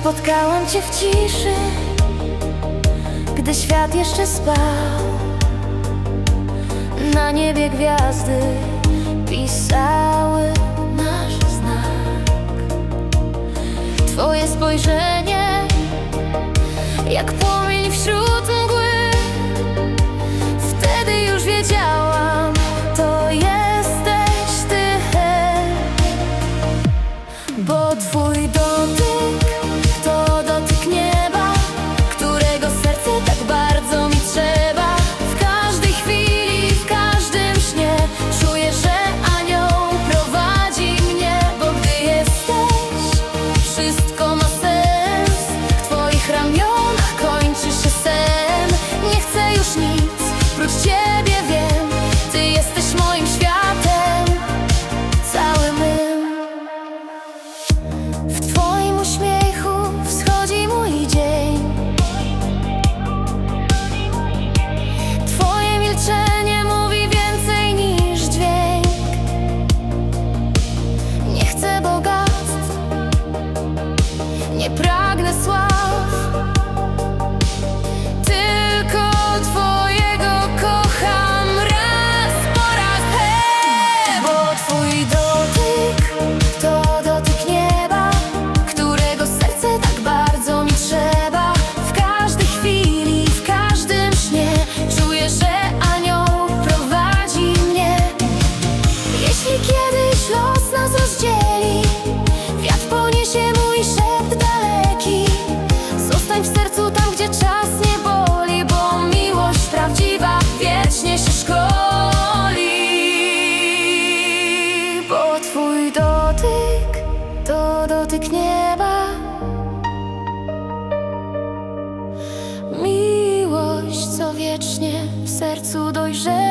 Spotkałam Cię w ciszy, gdy świat jeszcze spał. Na niebie gwiazdy pisały nasz znak. Twoje spojrzenie jak płomień wśród nie pragnę sław. dotyk nieba. Miłość, co wiecznie w sercu dojrzewa.